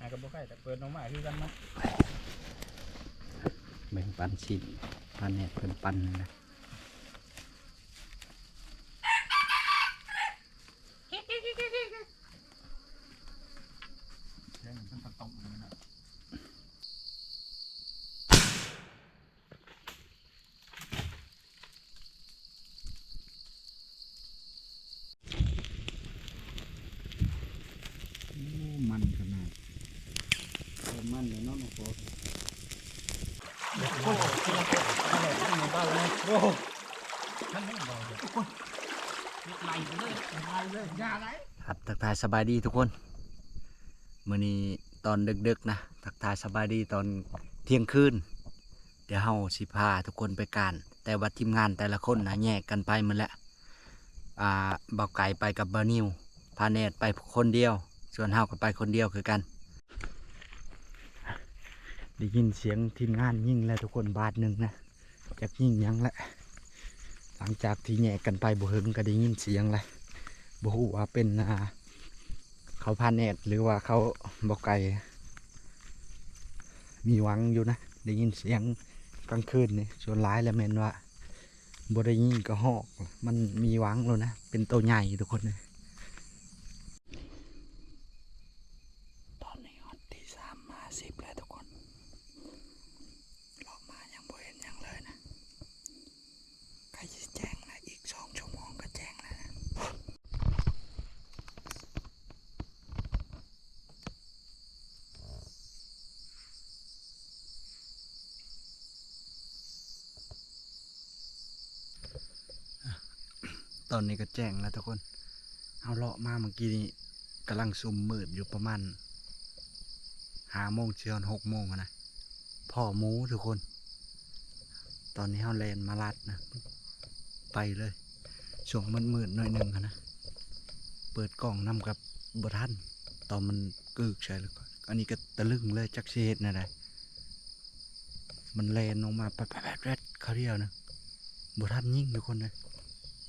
อะกับบ่ใกล้แต่เปิดน้องใหม่คือกันเนาะแบ่งปันชิมปันเนี่ยเป็นปันนะ เดี๋ยวมันต้องตกเลยนะ โอ้มันขนาดโอ้มันเลยเนาะน้องโฟ โอ้โหอะไรตั้งในบ้านเลยโอ้โหท่านไม่บอกเลยทุกคนไหลไปเลยไหลเลยอย่าไหล ครับทักทาย สบายดีทุกคนมื้อนี้ตอนดึกๆนะทักทายสบายดีตอนเที่ยงคืนเดี๋ยวเฮาสิพาทุกคนไปการ แต่ว่าทีมงานแต่ละคนนะแยกกันไปหมดแล้วอ่าเบาไก่ไปกับเบานิวพาเนตไปคนเดียว ส่วนเฮาก็ไปคนเดียวคือกันได้ยินเสียงทีมงานยิ่งแล้วทุกคนบาทหนึ่งนะจากยิ่งยังแหละหลังจากที่แยกกันไปบ่หึงก็ได้ยินเสียงเลยบ่ฮู้ว่าเป็นอ่า เขาพาเนตหรือว่าเขาบอกไก่ มีหวังอยู่นะ ได้ยินเสียงกลางคืนนี่ส่วนร้ายแล้วแมนว่าบริยินก็หอก มันมีหวังแล้วนะ เป็นตัวใหญ่ทุกคนเลยตอนนี้ฮอตที่สามมาสิบแล้วทุกคนหลอกมายังบ่เห็นหยังเลยนะ ใกล้จะแจ้งนะอีกสองชั่วโมงก็แจ้งแล้วนะ ตอนนี้ก็แจ้งแล้วทุกคนเอาเลาะมาเมื่อกี้นี้กำลังซุ่มมืดอยู่ประมาณห้าโมงเชียวหกโมงนะพ่อหมูทุกคน ตอนนี้เขาเลนมาลัดนะ ไปเลยช่วงมันมืดๆหน่อยหนึ่งนะ เปิดกล่องนำกับบทันตอนมันกึกใช่แล้วก็อันนี้ก็ตะลึงเลยจักเชดนะได้มันแลนลงมาแป๊ดแป๊ดแป๊ดเขาเรียวนะบทันยิ่งทุกคนเลย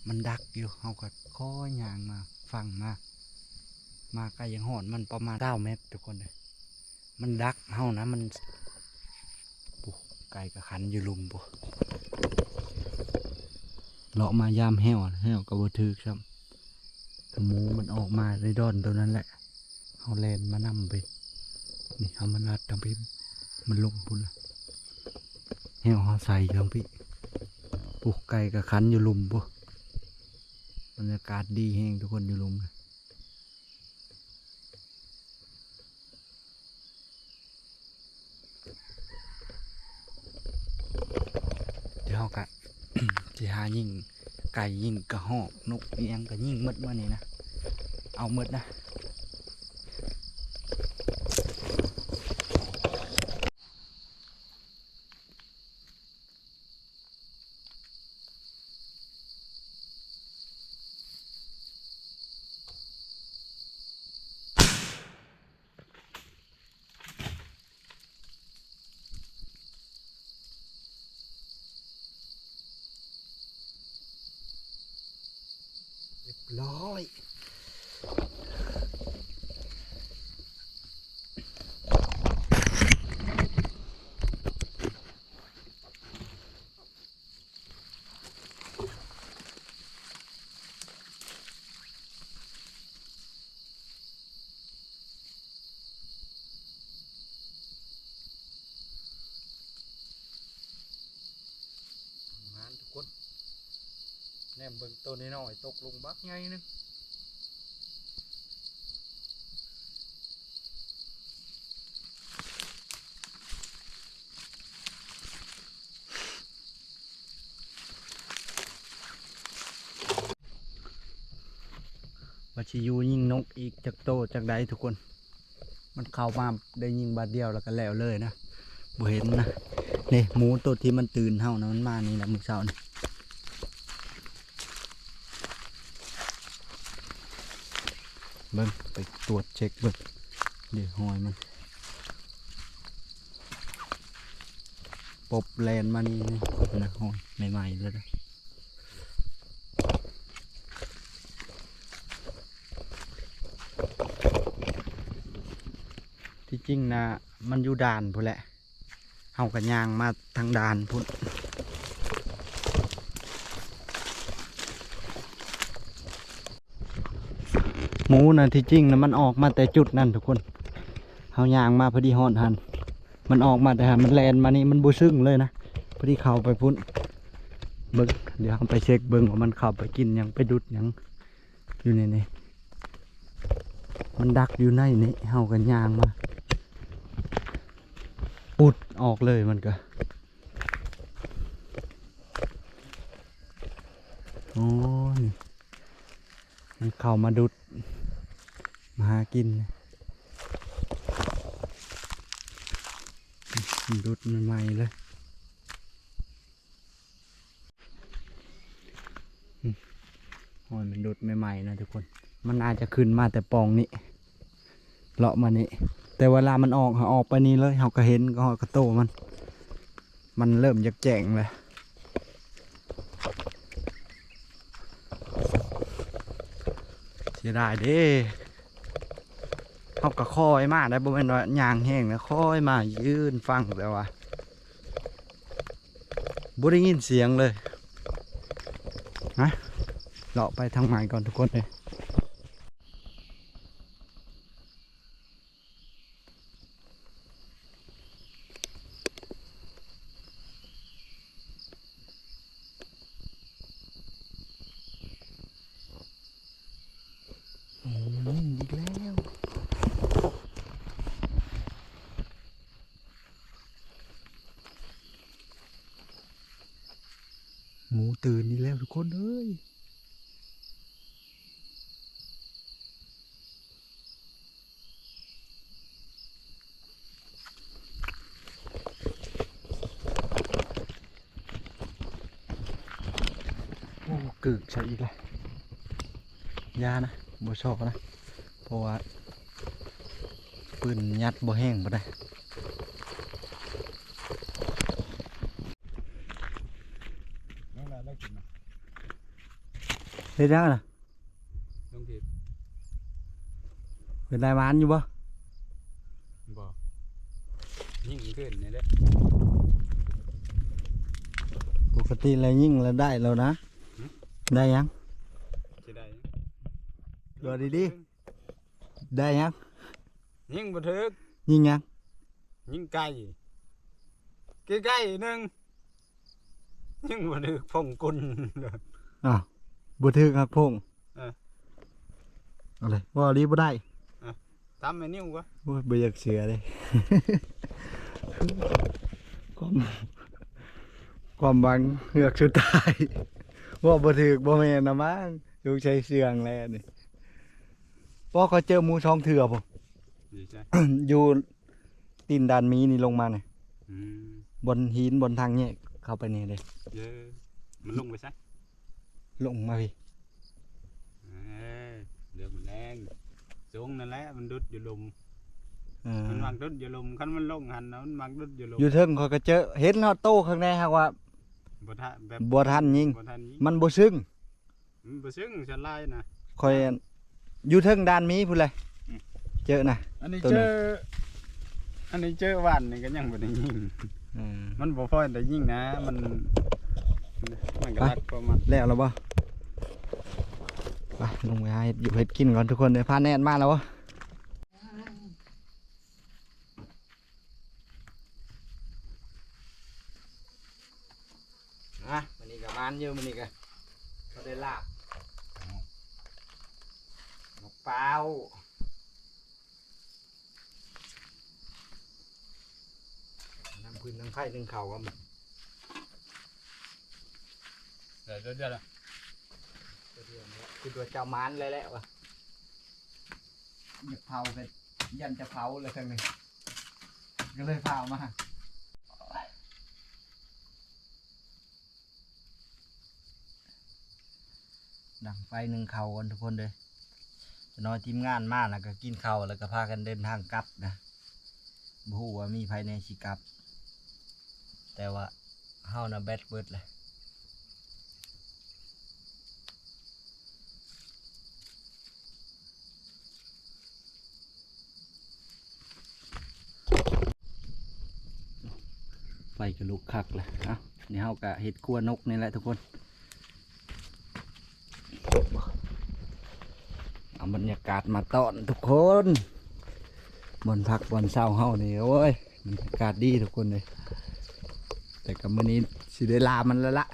มันดักอยู่เขาก็ค่อยยางมาฟังมา มาไกลยังหอนมันประมาณเก้าเมตรทุกคนเลยมันดักเฮานะมันปุ๊ไก่กับขันอยู่ลุมปุ๊เลาะมายามแห้วแห้วก็บ่ถึกครับหมูมันออกมาในดอนตัวนั้นแหละเอาแลนมานำไปนี่เอามันรัดทางพี่มันลงพุ่นละแห้วเขาใส่ทางพี่ปลูกไก่กับคันอยู่ลุมปุ๊ รรยากาศดีแห้งทุกคนอยู่ลุมเลยเดี๋ยวเขากะสิหายิ่งไก่ยิ่งกระหอกนกอิหยังก็ยิ่งมดมานี่นะ เอามดนะ มเบิ่งตัวนี้หน่อยตกลงบักไงนึงบัชิยูยิงนกอีกจากโตจากใดทุกคน มันเข้ามาได้ยิงบาดเดียวแล้วก็แล้วเลยนะบ่เห็นนะนี่หมูตัวที่มันตื่นเฮานะมันมานี่แหละมื้อเช้านี่ เบิ่งไปตรวจเช็คเบิ่งเดี๋ยวหอยมันปบแลนมานี่นี่นะหอยใหม่ๆเลยนะที่จริงนะมันอยู่ด่านพุ่นแหละเฮากันยางมาทางด่านพุ่น หมูนะที่จริงนะมันออกมาแต่จุดนั่นทุกคนเฮายางมาพอดีฮอดหันมันออกมาแต่หันมันแลนมานี่มันบูซึ่งเลยนะพอดีเข้าไปพุ่นเบิ่งเดี๋ยวไปเช็คเบิ่งว่ามันเข้าไปกินยังไปดุดยังอยู่ในนี้มันดักอยู่ในนี้เฮากันยางมาปุดออกเลยมันก็โอ้นี่มันเข้ามาดุด มาหากินดุดใหม่ๆเลยอืมโอ้ยมันดุดใหม่ๆนะทุกคน มันอาจจะขึ้นมาแต่ปองนี้เลาะมานี่แต่เวลามันออกเออกไปนี่เลยเขาก็เห็นก็เขาก็โตมัน มันเริ่มจะแจงเลยเสียดายเด้ เขาก็คอยมาได้บ่แม่นว่ายางแห้งนะคอยมายืนฟังแต่ว่าบ่ได้ยินเสียงเลยนะเลาะไปทางใหม่ก่อนทุกคนเลยอืมอีกแล้ว หมูตื่นนี่แล้วทุก คนเอ้ยโอ้กึกใส่อีกแล้วยานะบ่ชอบนะ เพราะว่าปืนยัดบ่แห้งบ่ได้ เฮ็ดยังน่ะลงทีเป็นได้หวานอยู่บ่บ่ยิ่งขึ้นนี่แหละปกติแล้วยิ่งแล้วได้แล้ บ่ถึกยิงยังยิ่งไกลใกล้ๆหนึงยิ่งบ่ถึกพงกุลอ้าวบ่ถึกครับพงเออเอาเลยว่าดีบ่ได้ทำไอ้นิ้วก็โอ้ยบ่อยากเสือเลย ความความหวังเฮือกสุดท้ายว่าบ่ถึกบ่แม่นนะมั้งลูกใช้เสียงแล้วนี่พอเขาเจอหมูช่องเถื่อผม ดีใจ อยู่ตีนดานมีนี่ลงมาเนี่ยอืมบนหินบนทางเนี่ยเข้าไปนี่เลย เยอะมันลงไปซะ ลงมาพี่เอ้ยเดือดมันแรงสูงนั่นแหละมันดุดอยู่ลมเออมันมักดุดอยู่ลมคันมันลงหันนะมันมักดุดอยู่ลมอยู่เทิงเขาก็เจอเห็นเนาะโต้ข้างในฮะว่าบ่ทันแบบบ่ทันยิงบ่ทันยิงมันบ่ซึ้งมันบ่ซึ้งฉลายนะคอยอยู่เทิงดานมีพุ่นเลยอืมเจอนะอันนี้ตัวเจไหนออันนี้เจอวันนี่ก็ยังบ่ได้ยิงเออมันบ่พอได้ยิงนะ มัน มันก็ไปรักประมาณแล้วแล้วบ่ไปลงไปหาเห็ดอยู่เห็ดกินก่อนทุกคนเลยพาแนนมาแล้ววะอะมันนี่กับบ้านเยอะมันนี่กับเขาได้ลาบมะเปล่าน้ำพื้นน้ำไข่นึ่งเข่ากัน เดี๋ยวเดี๋ยวเดี๋ยวคือตัวเจ้ามานเลยแหละวะอยากเผากันยันจะเผาเลยทั้งนี้ก็เลยเผามาดังไฟหนึ่งเขากันทุกคนเลยนอยทีมงานมาแล้วก็กินเข้าแล้วก็พากันเดินทางกลับนะบฮูว่ามีภายในสิกลับ แต่ว่าเฮานะแบดเบิดเลย ฟกระลุกคักเลยเอานี่เฮากะเห็ดกัวนกนี่แหละทุกคน เอาบรรยากาศมาต้อนทุกคนบนพักบนเศร้าเฮานี่โอ้ยบรรยากาศดีทุกคนเลย แต่กับมื้อนี้สิได้ลามันแล้วละ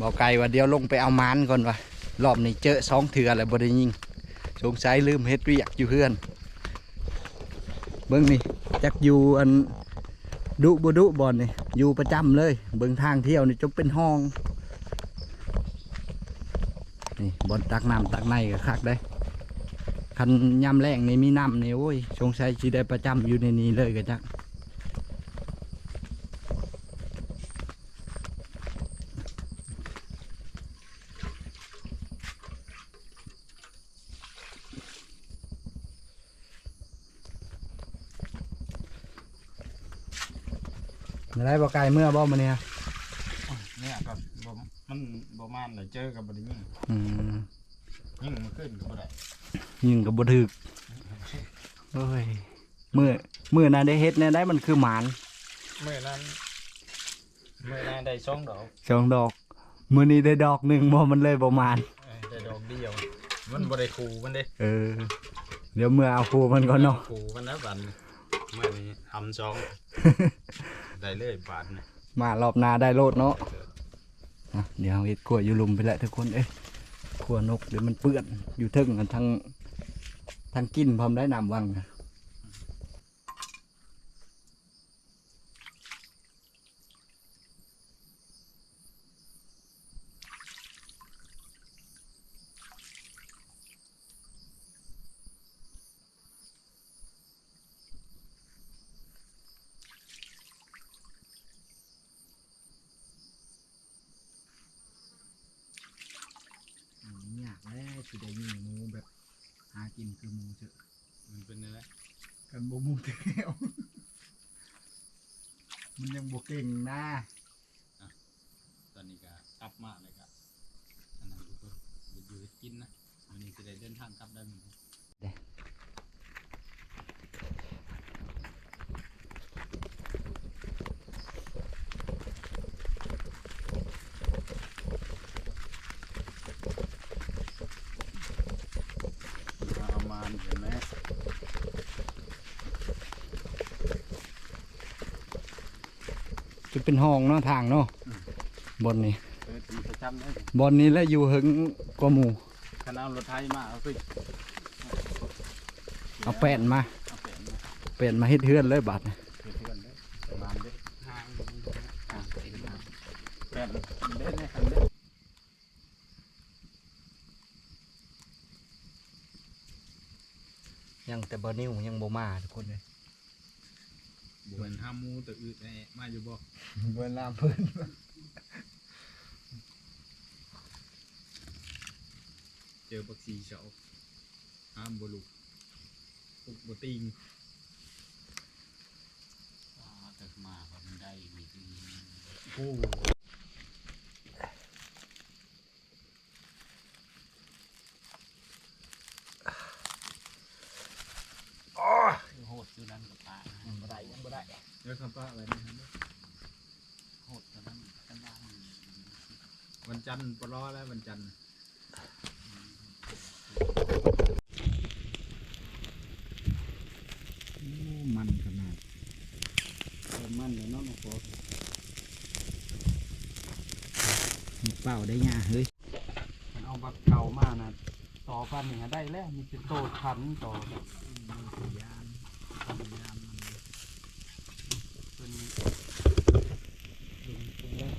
บอกไก่ว่าเดี๋ยวลงไปเอามานก่อนวะรอบนี้เจอสองเถื่อแล้วบ่ได้ยิงสงสัยลืมเฮ็ดเรียกอยู่เพื่อน เบิ่งนี่ จักอยู่อันดุบดุบอลนี่อยู่ประจำเลยเบิ่งทางเที่ยวนี่จนเป็นห้องนี่บอลตักน้ำตักในก็คักได้คันยามแรงนี่มีน้ำนี่โอ้ยสงสัยจีได้ประจำอยู่ในนี้เลยก็จัก ได้บ่ไกลเมื่อบ่มาเนี่ยเนี่ยก็บ่มันบ่มานเลยเจอกับบ่ได้ยิงอืมยิงมันขึ้นก็บ่ได้ยิงกับบ่ถึกโอ้ยเมื่อเมื่อนั้นได้เฮ็ดเนี่ยได้มันคือหมานเมื่อนั้นเมื่อนั้นได้สองดอกสองดอกมื้อนี้ได้ดอกหนึ่งบ่มันเลยบ่หมานเอ้ยได้ดอกเดียวมันบ่ได้คูมันเด้เออ เดี๋ยวเมื่อเอาครูมันก็เนาะคูมันนะบันเมื่อนี้ทำสอง ได้เลยบาทนะมารอบหนาได้โลดเนาะอะเดี๋ยวเอาเฮ็ดขวอยู่ลุมไปแหละทุกคนเอ้ยขัวนกเดี๋ยวมันเปื้อนอยู่เทึ่งกันทั้งทั้งกินพร้อมได้น้ำวังนะ ยากแล้วสิได้ยิงหมูแบบหากินคือหมูเจอะ มันเป็นอะไร กัน บ่หมูเทียวมันยังบ่เก่งนะตอนนี้ก็กลับมาเลยก็อันนั้นทุกคนอยู่อยู่กินนะวันนี้จะได้เดินทางกลับได้นกันเอามาเห็นไหม จะ เป็นห้องเนาะทางเนาะบนนี้เออตีประจำได้บนนี้แล้วอยู่หึงกว่าหมู่คณะรถไทยมาเอาสิเอาแป้นมาเอาแป้นมาแป้นมาเฮ็ดเฮือนเลยบาดนี้เพื่อนๆเด้อประมาณเด้อห่างห่างแป้นเด้อเนี่ยคันเด้อยังแต่บ่นิ้วยังบ่มาทุกคนเลยบวนห้ามูแต่อึดแน่มาอยู่บ่ บ่น้ำเพิ่นเจอบักซีเฉาห้ามบ่ลุกลุกบ่ติงแต่มาก็มันได้มีโอ้ โหดคือนั้นกับปลา ยังบ่ได้ยังบ่ได้ เดี๋ยวคำป้าอะไรนี่โหดคือนั้นกันบ้างวั นจันทร์ปลอแล้ววันจันทร์โอ้มันขนาดมันเลยเนาะน้องโฟเปล่าได้ยาเฮ้ยมันเอาบักเก่ามานะต่อกันเนี่ยได้แล้ว มีเป็นโตทันต่อแบบยานยานมันเป็นดึงตรงนี้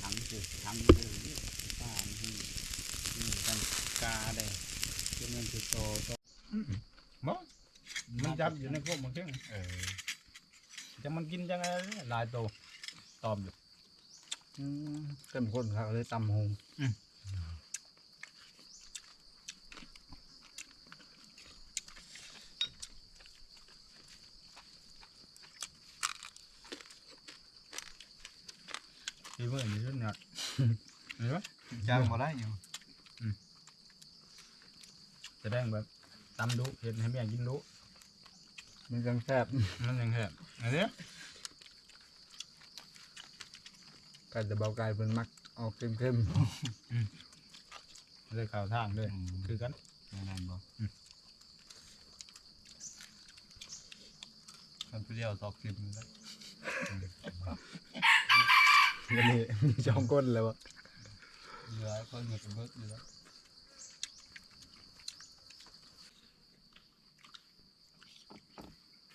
ทั้งสิทั้งเลยป้านี่นี่กันกาได้จนมันจะโตโตมั้งมัน จับอยู่ในพวกมันเข่งเออจะมันกินยังไงลายโตตอมอยู่อืมเต็มคนครับเลยตำหงพี่เมื่ออยู่ชุดหนักเห็นปะจ้างบ่ได้อยู่แสดงแบบตำดุเห็นให้เมียกินดุ มันจังแซ่บมันยังแค่อันเนี้ยกันจะเบาไกลเพิ่นมักออกเข้มเลยข่าวทางเลยคือกันๆนั่นบ่มันเปรี้ยวตอกกินเลยวันนี้มีสองคนแล้วบ่เหลือคนเหงือกเบิกอยู่แล้ว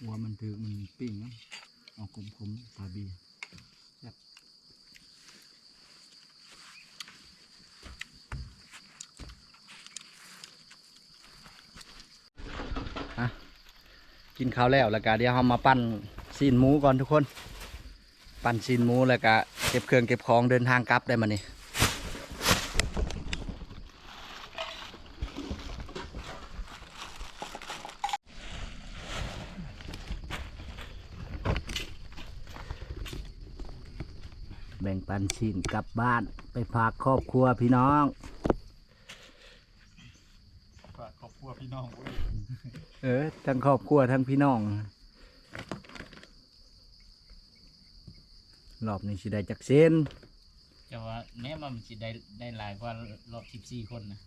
หัวมันถือมันปิ้งนะเอาคมๆปลาบีแซ่บอะกินข้าวแล้วแล้วก็เดี๋ยวเรามาปั้นซีนหมูก่อนทุกคน ปั้นซีนหมูแล้วก็เก็บเครื่องเก็บของเดินทางกลับได้มานี่ แบ่งปัน ชิ้นกลับบ้านไปฝากครอบครัวพี่น้องฝากครอบครัวพี่น้องอุ้ยเออทั้งครอบครัวทั้งพี่น้องรอบนี้สิได้จักเส้นจะว่าแม้มันสิได้ได้หลายกว่ารอบสิบสี่คนนะ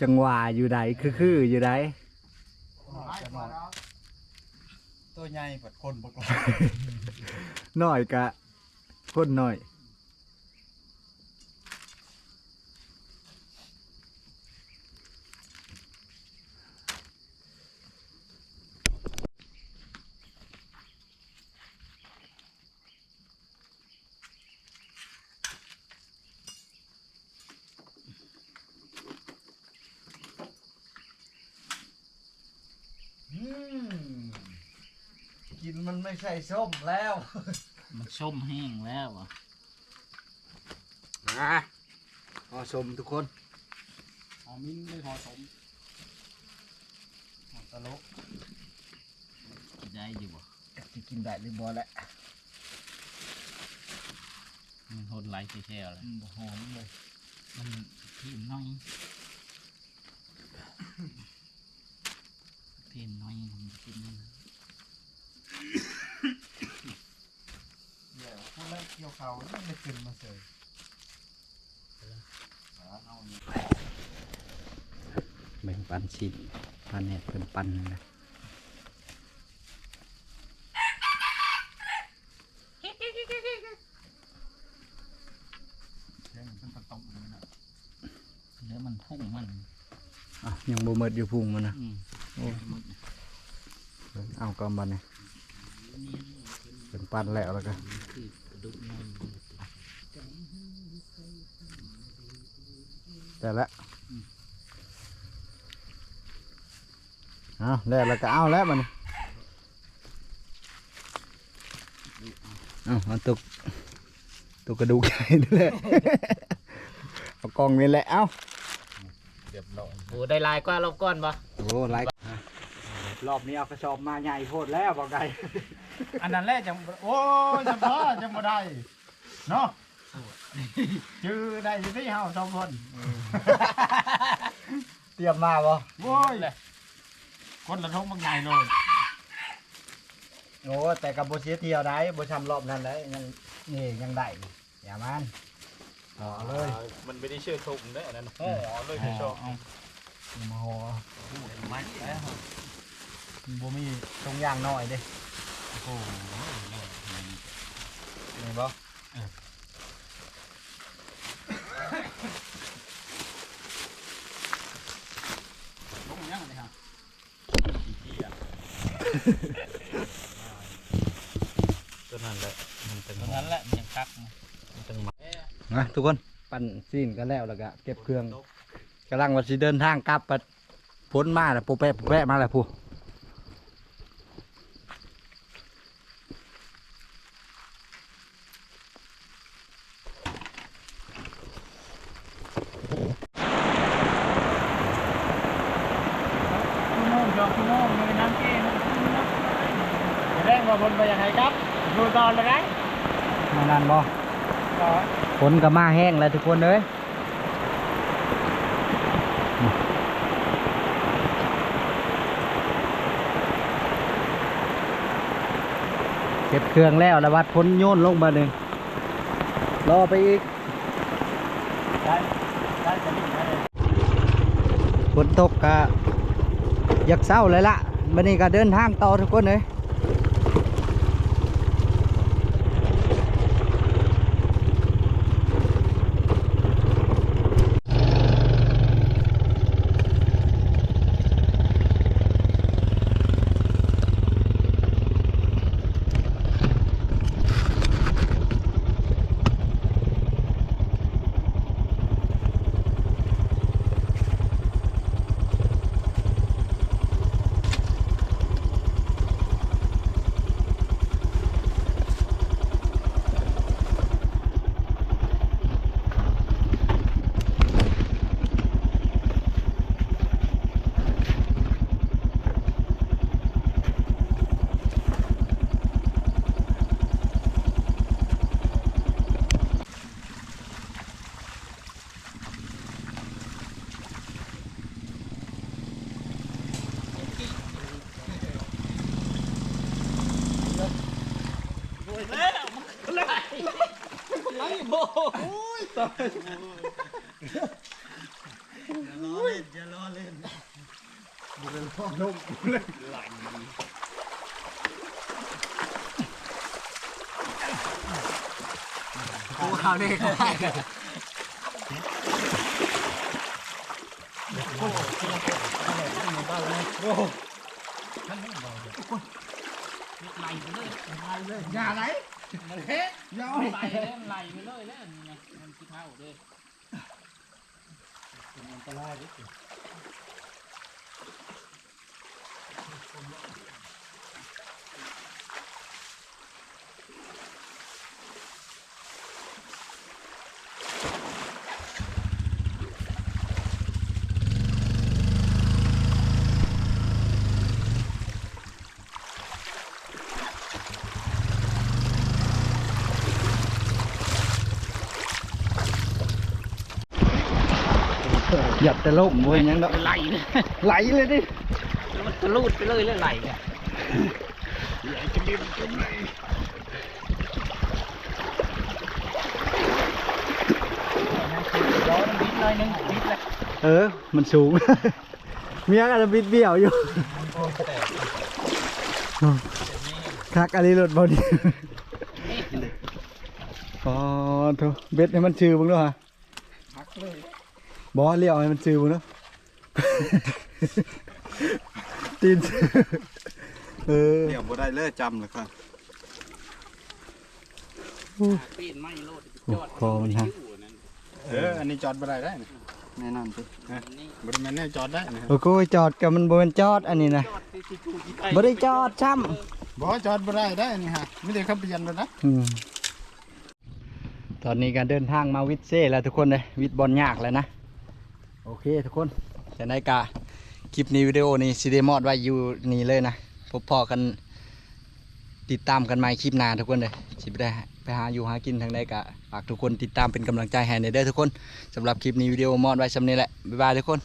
จังหวะอยู่ใดคือคืออยู่ใดตัวใหญ่ปัดคนปกน้อยกะคนน้อย กินมันไม่ใช่ส้มแล้ว มันส้มแห้งแล้วอะนะพอชมทุกคนหอมมิ้นไม่พอสมหอมตะลกสิได้อยู่บ่จะกินได้หรือบอแล้วมันทนไหลแค่ๆแล้วหอมเลยมันทีมน้อย ทีมน้อยมันกินนั่นเดี๋ยวพูดแล้วเกี่ยวเขาไม่ได้ขึ้นมาเสยแบ่งปันชิ้นปันเนี่ยเป็นปันนะเสียงเป็นตะตกเลยนะแล้วมันพุ่งมันอะยังบ่หมดอยู่พุงมันนะ อืมโอ้หมดนะเอากำบันเนี่ยเป็นปันแล้วแล้วก็คือกระดูกน้อยแต่ละเอาแล้วแล้วก็เอาแล้วมันเอาเอาตุกตุกกระดูกใหญ่นี่แหละเอากล้องนี่แหละเอาเรียบร้อยโอ้ได้หลายกว่ารอบก่อนปะโอ้ไลค์ รอบนี้เอากระสอบมาใหญ่โพดแล้วบอกไงอันนั้นแหละจังโอ้ยจะพอจะมาได้เนาะชื่อได้อยี่ที่เฮาสองคนเตรียมมาบ่โว้ยคนละทงบางใหญ่เลยโอ้แต่กับโบเสียเที่ยวได้โบชำรอบนั้นได้ยังนี่ยังได้อย่ามันต่อเลยมันไม่ได้เชื่อทงได้อันนั้นห่อเลยไม่ชอบเอามาหอมัดแล้ว บ่มีตรงย่างน้อยเด้โอ้โหนี่บ่พุ่งยังเลยครับตัวนั้นแหละมันเป็นตรงนั้นแหละมันยังคักนะนะทุกคนปั่นซีนกันแล้วแล้วก็เก็บเครื่องกำลังว่าสิเดินทางกลับปัดพ้นมาแล้วปูแปะปูแปะมาแล้วผู้ นก็มาแห้งแล้วทุกคนเลยเก็บเครื่องแล้วแล้ววัดพ้นโยนลงมาหนึ่งรอไปอีกฝนตกกะอยากเศร้าเลยล่ะวันนี้ก็เดินทางต่อทุกคนเลย กูเขาเนี่ยไหลไปเลยไหลเลยอย่าไหนมันเฮ้ยไหลเลยมันไหลไปเลยแล้วนี่ไงมันคิดเท่าเล ยเป็นอันตรายด้วยับ แต่ล่มเว้ยยังดอกไหลเลยไหลเลยดิมันทะลุไปเลยแล้วไหลเนี่ยร้อนนิดหน่อยนึงนิดละเออ มันสูง เมียกันบิดเบี้ยวอยู่คักอะไรรถบอดีอ๋อโถเบ็ดให้มันชื่อมึงด้วยฮะพักเลย บอเลี้ยวให้มันชื่อมึงเนาะ ตีนชื่อเออเดี๋ยวบ่ได้เลิกจำเลยครับปีนไม่โลดโอ้คอมันฮะเอออันนี้จอดบ่ได้ได้นะแน่นอนสินี่บ่ได้แม่นแน่จอดได้นะโอ้โหจอดกับมันบนจอดอันนี้นะจอดที่ที่ถูกที่ไปบ่ได้จอดช้บ่จอดบ่ได้ได้นี่ฮะไม่ได้ขับเปลี่ยนแล้วนะำอืมตอนนี้การเดินทางมาวิทเซ่แล้วทุกคนเลยวิทบอลยากแล้วนะ โอเคทุกคนแต่ในกาคลิปนี้วิดีโอนี้ซีเดมอดไว้อยู่นี่เลยนะพบพอกันติดตามกันมาคลิปหน้าทุกคนเลยชิบได้ไปหาอยู่หากินทางใดกะฝากทุกคนติดตามเป็นกำลังใจให้ในเด้อทุกคนสำหรับคลิปนี้วิดีโอมอดไว้สำนี้แหละบ๊ายบายทุกคน